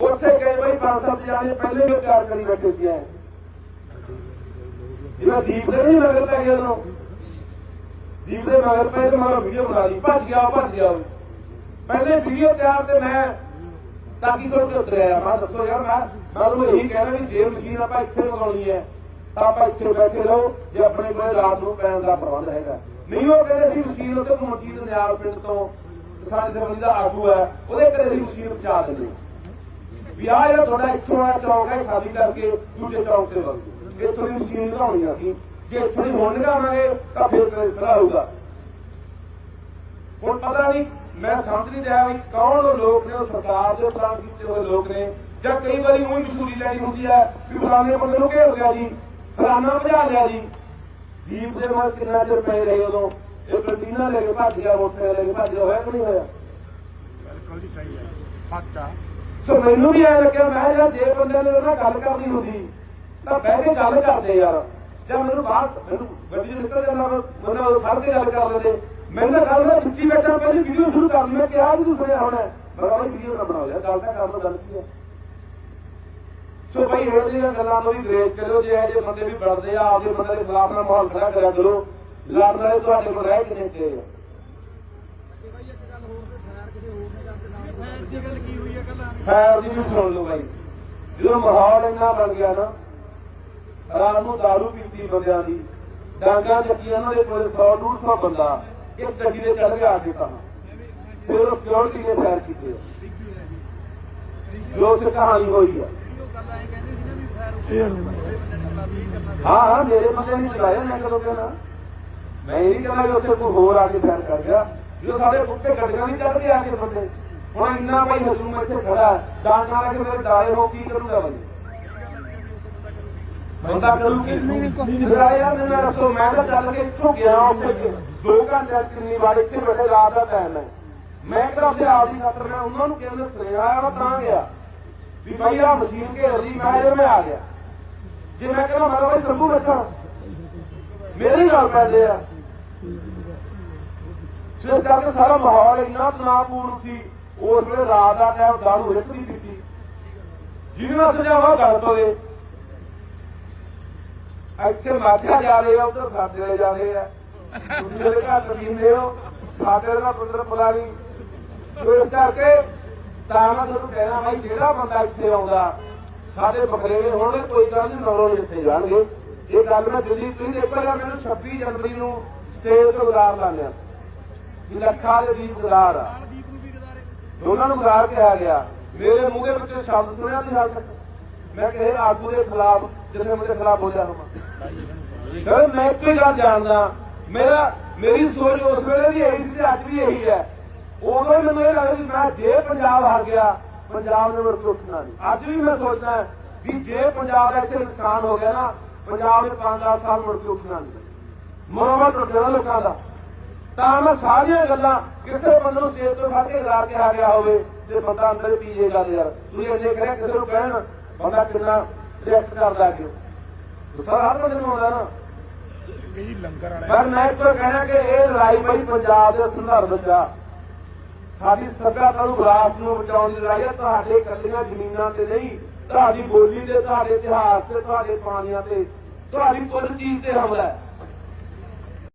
ਉੱਥੇ ਗਏ ਬਈ ਪੰਜ ਸੱਤ ਜਾਣੇ, ਪਹਿਲੇ ਵੀ ਤਿਆਰ ਕਰੀ ਬੈਠੇ ਸੀ ਐ। ਜਿਵੇਂ ਦੀਪ ਦੇ ਨਹੀਂ ਮਗਰ ਪੈ ਗਿਆ ਉਹਨੂੰ ਦੀਪ ਦੇ ਮਗਰ ਪੈ ਤੇ ਮਗਰ ਵੀਡੀਓ ਬਣਾ ਲਈ। ਭੱਜ ਗਿਆ ਭੱਜ ਗਿਆ ਪਹਿਲੇ ਵੀਡੀਓ ਤਿਆਰ ਤੇ ਮੈਂ ਤਾਕੀ ਕਰਕੇ ਉਤਰਿਆ ਮੈਂ ਦੱਸੋ ਯਾਰ, ਮੈਂ ਮੈਂ ਤੁਹਾਨੂੰ ਇਹੀ ਕਹਿਣਾ ਵੀ ਜੇ ਮਸ਼ੀਨ ਆਪਾਂ ਇੱਥੇ ਲਗਾਉਣੀ ਹੈ ਤਾਂ ਆਪਾਂ ਇੱਥੇ ਬੈਠੇ ਰਹੋ, ਜੇ ਆਪਣੇ ਕੋਲ ਰਾਤ ਨੂੰ ਪੈਣ ਦਾ ਪ੍ਰਬੰਧ ਹੈਗਾ। ਨਹੀਂ, ਉਹ ਕਹਿੰਦੇ ਸੀ ਮਸ਼ੀਨ ਉੱਤੇ ਮੋਟੀ ਦੇ ਨਿਆਲ ਪਿੰਡ ਤੋਂ ਸਾਡੇ ਦੇ ਦਾ ਆਗੂ ਹੈ, ਉਹਦੇ ਘਰੇ ਅਸੀਂ ਮਸ਼ੀਨ ਪਹੁੰਚਾ ਦਿੰਦੇ। ਵੀ ਆਹ ਜਿਹੜਾ ਤੁਹਾਡਾ ਇੱਥੋਂ ਆ ਚੌਂਕ ਹੈ ਖਾਲੀ ਕਰਕੇ ਦੂਜੇ ਚੌਂਕ ਤੇ ਵਗ ਇੱਥੋਂ ਦੀ ਮਸ਼ੀਨ ਲਗਾਉਣੀ ਆ ਅਸੀਂ। ਜੇ ਇੱਥੋਂ ਦੀ ਹੁਣ ਲਗਾਵਾਂਗੇ, ਤਾਂ ਫਿਰ ਕਰੇ ਖੜਾ ਹੋਊਗਾ। ਹੁਣ ਪਤਾ ਨਹੀਂ, ਮੈਂ ਸਮਝ ਨਹੀਂ ਰਿਹਾ ਵੀ ਕੌਣ ਲੋਕ ਨੇ, ਉਹ ਸਰਕਾਰ ਦੇ ਪਲਾਨ ਕੀਤੇ ਹੋਏ ਲੋਕ ਨੇ, ਜਾਂ ਕਈ ਵਾਰੀ ਉਹੀ ਮਸ਼ਹੂਰੀ ਲੈਣੀ ਹੁੰਦੀ ਹੈ ਵੀ ਫਲਾਣੇ ਬੰਦੇ ਨੂੰ ਘੇਰ ਲਿਆ ਜੀ, ਫਲਾਣਾ ਭਜਾ ਲਿਆ ਜੀ। ਜੀਪ ਦੇ ਨਾਲ ਕਿੰਨਾ ਚਿਰ ਪਏ ਰਹੇ ਉਦੋਂ? ਇਹ ਕੰਟੀਨਾ ਲੈ ਕੇ ਭੱਜ ਗਿਆ, ਮੋਟਰਸਾਈਕਲ ਲੈ ਕੇ ਭੱਜ ਗਿਆ, ਹੋਇਆ ਕਿ ਨਹੀਂ ਹੋਇਆ? ਬਿਲਕੁਲ ਜੀ ਸਹੀ ਹੈ। ਸੱਚ ਸੋ ਮੈਨੂੰ ਵੀ ਐ ਲੱਗਿਆ, ਮੈਂ ਯਾਰ ਜੇ ਬੰਦੇ ਨੇ ਉਹਨਾਂ ਗੱਲ ਕਰਨੀ ਹੁੰਦੀ, ਤਾਂ ਬਹਿ ਕੇ ਗੱਲ ਕਰਦੇ ਯਾਰ। ਜਾਂ ਮੈਨੂੰ ਬਾਹਰ, ਮੈਨੂੰ ਗੱਡੀ ਚ ਨਿਕਲ ਜਾਂਦਾ ਬੰਦਾ ਫੜ ਕੇ ਗੱਲ ਕਰ ਲੈਂਦੇ। ਮੈਂ ਤਾਂ ਗੱਲ ਮੈਂ ਸੱਚੀ ਬੈਠਾ, ਪਹਿਲੀ ਵੀਡੀਓ ਸ਼ੁਰੂ ਕਰ ਲਈ, ਮੈਂ ਕਿਹਾ ਜੀ ਤੂੰ ਸੁਣਿਆ ਹੋਣਾ। ਮੈਂ ਕਿਹਾ ਵੀਡੀਓ ਨਾ ਬਣਾਓ ਯਾਰ, ਗੱਲ ਤਾਂ ਕਰਨ ਗੱਲ ਕੀ ਹੈ। ਸੋ ਭਾਈ ਇਹ ਜਿਹੜੀਆਂ ਗੱਲਾਂ ਤੋਂ ਵੀ ਗ੍ਰੇਸ ਕਰਿਓ, ਜੇ ਇਹ ਜੇ ਬੰਦੇ ਵੀ ਬੜਦੇ ਆ, ਆਪਦੇ ਬੰਦੇ ਦੇ ਖਿਲਾਫ ਨਾਲ ਮਾਹੌਲ ਖੜਾ ਕਰਿਆ ਕਰੋ। ਲੜਨ ਵਾਲੇ ਤੁਹਾਡੇ ਕੋਲ ਰਹਿ ਕਿਨੇ ਤੇ ਆ ਖੈਰ ਦੀ ਵੀ ਸੁਣ ਲਓ ਬਾਈ। ਜਦੋਂ ਮਾਹੌਲ ਇੰਨਾ ਬਣ ਗਿਆ ਨਾ, ਰਾਤ ਨੂੰ ਦਾਰੂ ਪੀਤੀ ਬੰਦਿਆਂ ਦੀ, ਡਾਂਗਾ ਚੱਕੀਆਂ ਉਹਨਾਂ ਦੇ ਕੋਲ 100 150 ਬੰਦਾ, ਇੱਕ ਗੱਡੀ ਦੇ ਚੜ ਗਿਆ ਆ ਕੇ ਤਾਂ। ਫਿਰ ਉਹ ਸਿਕਿਉਰਿਟੀ ਨੇ ਫਾਇਰ ਕੀਤੇ। ਜੋ ਉੱਥੇ ਕਹਾਣੀ ਹੋਈ ਆ। ਹਾਂ ਹਾਂ, ਮੇਰੇ ਬੰਦੇ ਨਹੀਂ ਚਲਾਇਆ ਮੈਂ ਕਦੋਂ ਕਹਿਣਾ। ਮੈਂ ਇਹ ਨਹੀਂ ਕਹਿੰਦਾ ਕਿ ਉੱਥੇ ਕੋਈ ਹੋਰ ਆ ਕੇ ਫਾਇਰ ਕਰ ਗਿਆ। ਜੋ ਸਾਡੇ ਉੱਤੇ ਗੱਡੀਆਂ ਨਹੀਂ ਚੜਦੇ ਆ ਕੇ ਬੰਦੇ। ਹੁਣ ਇੰਨਾ ਭਾਈ ਹਜੂਮ ਇੱਥੇ ਖੜਾ ਡਾਂਗ ਨਾਲ ਕੇ ਮੇਰੇ ਦਾਏ ਹੋ ਕੀ ਕਰੂਗਾ ਬੰਦੇ ਬੰਦਾ ਕਰੂ ਕੀ ਮੇਰਾ ਯਾਰ ਮੈਂ ਰਸੋ ਮੈਂ ਤਾਂ ਚੱਲ ਕੇ ਇੱਥੋਂ ਗਿਆ ਉੱਥੇ ਦੋ ਘੰਟੇ ਕਿੰਨੀ ਵਾਰ ਇੱਥੇ ਬੈਠੇ ਰਾਤ ਦਾ ਟਾਈਮ ਹੈ। ਮੈਂ ਕਿਹਾ ਆਪਣੇ ਆਪ ਦੀ ਖਾਤਰ ਮੈਂ ਉਹਨਾਂ ਨੂੰ ਕਹਿੰਦਾ ਸੁਨੇਹਾ ਆਇਆ ਮੈਂ ਤਾਂ ਗਿਆ। ਵੀ ਭਾਈ ਆ ਮਸ਼ੀਨ ਘੇਰ ਲਈ ਮੈਂ ਜਦੋਂ ਮੈਂ ਆ ਗਿਆ। ਜੇ ਮੈਂ ਕਹਿੰਦਾ ਮੈਂ ਭਾਈ ਸੰਭੂ ਬੈਠਾ ਮੇਰੀ ਗੱਲ ਪੈਂਦੇ ਆ। ਇਸ ਕਰਕੇ ਸਾਰਾ ਮਾਹੌਲ ਇੰਨਾ ਤਣਾਅਪੂਰਨ ਸੀ। ਉਸ ਵੇਲੇ ਰਾਤ ਦਾ ਟਾਈਮ ਦਾਰੂ ਹਿੱਟ ਨਹੀਂ ਦਿੱਤੀ ਜਿਹਨੂੰ ਨਾਲ ਸਜਾਵਾ ਗੱਲ ਤੋਏ ਇੱਥੇ ਮਾਥਿਆ ਜਾ ਰਹੇ ਆ, ਉਧਰ ਸਾਡੇ ਜਾ ਰਹੇ ਆ। ਤੁਸੀਂ ਮੇਰੇ ਘਰ ਤਕੀਮਦੇ ਹੋ, ਸਾਡੇ ਦਾ ਪੁੱਤਰ ਪਤਾ ਨਹੀਂ। ਇਸ ਕਰਕੇ ਤਾਂ ਮੈਂ ਤੁਹਾਨੂੰ ਕਹਿਣਾ ਭਾਈ, ਜਿਹੜਾ ਬੰਦਾ ਇੱਥੇ ਆਉਂਦਾ, ਸਾਡੇ ਬਖਰੇਵੇਂ ਹੋਣਗੇ ਕੋਈ ਗੱਲ ਨਹੀਂ ਨੌਰੋਂ ਇੱਥੇ ਜਾਣਗੇ। ਇਹ ਗੱਲ ਮੈਂ ਦਿੱਲੀ ਤੁਸੀਂ ਦੇਖੋ ਜਾਂ ਮੈਨੂੰ 26 ਜਨਵਰੀ ਨੂੰ ਸਟੇਜ ਤੋਂ ਉਦਾਰ ਲਾਣਿਆ ਕਿ ਲੱਖਾਂ ਦੇ ਦੀਪ ਗੁਜ਼ਾਰ ਆ। ਦੋਨਾਂ ਨੂੰ ਗੁਜ਼ਾਰ ਕਿਹਾ ਗਿਆ। ਮੇਰੇ ਮੂੰਹ ਦੇ ਵਿੱਚ ਸ਼ਬਦ ਸੁਣਿਆ ਤੁਸੀਂ ਹਾਲ ਤੱਕ। ਮੈਂ ਕਿਸੇ ਆਗੂ ਦੇ ਖਿਲਾਫ ਜਿਸਨੇ ਮੇਰੇ ਖਿਲਾਫ ਬੋਲਿਆ ਹੋਵਾਂ। ਯਾਰ ਮੈਂ ਇੱਕੋ ਹੀ ਗੱਲ ਜਾਣਦਾ, ਮੇਰਾ, ਮੇਰੀ ਸੋਚ ਉਸ ਵੇਲੇ ਵੀ ਇਹੀ ਸੀ ਤੇ ਅੱਜ ਵੀ ਇਹੀ ਹੈ। ਉਦੋਂ ਹੀ ਮੈਨੂੰ ਇਹ ਲੱਗਦਾ ਵੀ ਮੈਂ ਜੇ ਪੰਜਾਬ ਹਾਰ ਗਿਆ, ਪੰਜਾਬ ਨੇ ਮੇਰੇ ਕੋਲ ਉੱਠਣਾ ਨਹੀਂ ਅੱਜ ਵੀ ਮੈਂ ਸੋਚਦਾ ਵੀ ਜੇ ਪੰਜਾਬ ਦਾ ਇੱਥੇ ਨੁਕਸਾਨ ਹੋ ਗਿਆ ਨਾ, ਪੰਜਾਬ ਦੇ 5-10 ਸਾਲ ਮੁੜ ਕੇ ਉੱਠਣਾ ਨਹੀਂ। ਮਨੋਬਲ ਟੁੱਟ ਲੋਕਾਂ ਦਾ। ਤਾਂ ਮੈਂ ਸਾਰੀਆਂ ਗੱਲਾਂ ਕਿਸੇ ਬੰਦੇ ਨੂੰ ਸੇਤ ਤੋਂ ਫੜ ਕੇ ਗਾਰ ਕੇ ਆ ਗਿਆ ਹੋਵੇ ਤੇ ਬੰਦਾ ਅੰਦਰ ਹੀ ਪੀ ਜੇਗਾ ਤੇ ਯਾਰ। ਤੁਸੀਂ ਇੰਨੇ ਕਰਿਆ ਕਿਸੇ ਨੂੰ ਕਹਿਣ? ਬੰਦਾ ਕਿੰਨਾ ਰਿਐਕਟ ਕਰਦਾ ਕਿ ਗੁੱਸਾ ਹਰ ਬੰਦੇ ਨੂੰ ਆਉਂਦਾ ਨਾ। ਇਹ ਜੀ ਲੰਗਰ ਵਾਲਾ ਪਰ ਮੈਂ ਇੱਕ ਕਹਿਣਾ ਕਿ ਇਹ ਲੜਾਈ ਬਈ ਪੰਜਾਬ ਦੇ ਸੰਦਰਭ ਵਿੱਚ ਆ। ਸਾਡੀ ਸੱਭਿਅਤਾ ਨੂੰ ਵਿਰਾਸਤ ਨੂੰ ਬਚਾਉਣ ਦੀ ਲੜਾਈ ਆ। ਤੁਹਾਡੇ ਕੱਲੀਆਂ ਜ਼ਮੀਨਾਂ ਤੇ ਨਹੀਂ ਤੁਹਾਡੀ ਬੋਲੀ ਤੇ ਤੁਹਾਡੇ ਇਤਿਹਾਸ ਤੇ ਤੁਹਾਡੇ ਪਾਣੀਆਂ ਤੇ ਤੁਹਾਡੀ ਕੁੱਲ ਚੀਜ਼ ਤੇ ਹਮਲਾ ਹੈ।